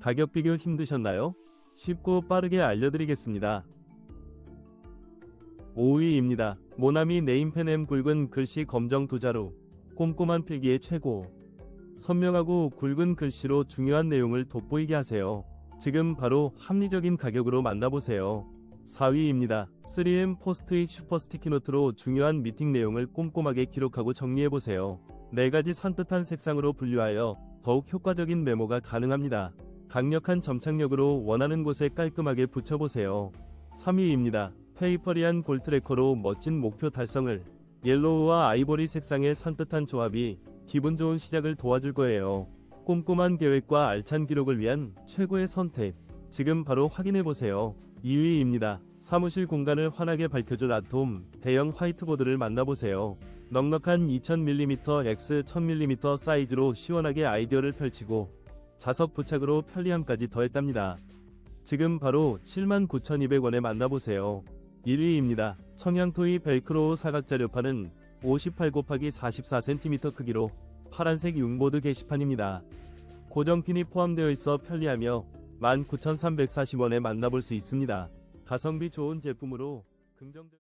가격 비교 힘드셨나요? 쉽고 빠르게 알려드리겠습니다. 5위입니다. 모나미 네임펜 M 굵은 글씨 검정 두 자루. 꼼꼼한 필기의 최고. 선명하고 굵은 글씨로 중요한 내용을 돋보이게 하세요. 지금 바로 합리적인 가격으로 만나보세요. 4위입니다. 3M 포스트잇 슈퍼 스티키노트로 중요한 미팅 내용을 꼼꼼하게 기록하고 정리해보세요. 네 가지 산뜻한 색상으로 분류하여 더욱 효과적인 메모가 가능합니다. 강력한 점착력으로 원하는 곳에 깔끔하게 붙여보세요. 3위입니다. 페이퍼리한 골트래커로 멋진 목표 달성을 옐로우와 아이보리 색상의 산뜻한 조합이 기분 좋은 시작을 도와줄 거예요. 꼼꼼한 계획과 알찬 기록을 위한 최고의 선택. 지금 바로 확인해보세요. 2위입니다. 사무실 공간을 환하게 밝혀줄 아톰 대형 화이트보드를 만나보세요. 넉넉한 2000mm x 1000mm 사이즈로 시원하게 아이디어를 펼치고 자석 부착으로 편리함까지 더했답니다. 지금 바로 79,200원에 만나보세요. 1위입니다. 청양토이 벨크로우 사각자료판은 58 곱하기 44cm 크기로 파란색 융보드 게시판입니다. 고정핀이 포함되어 있어 편리하며 19,340원에 만나볼 수 있습니다. 가성비 좋은 제품으로 긍정적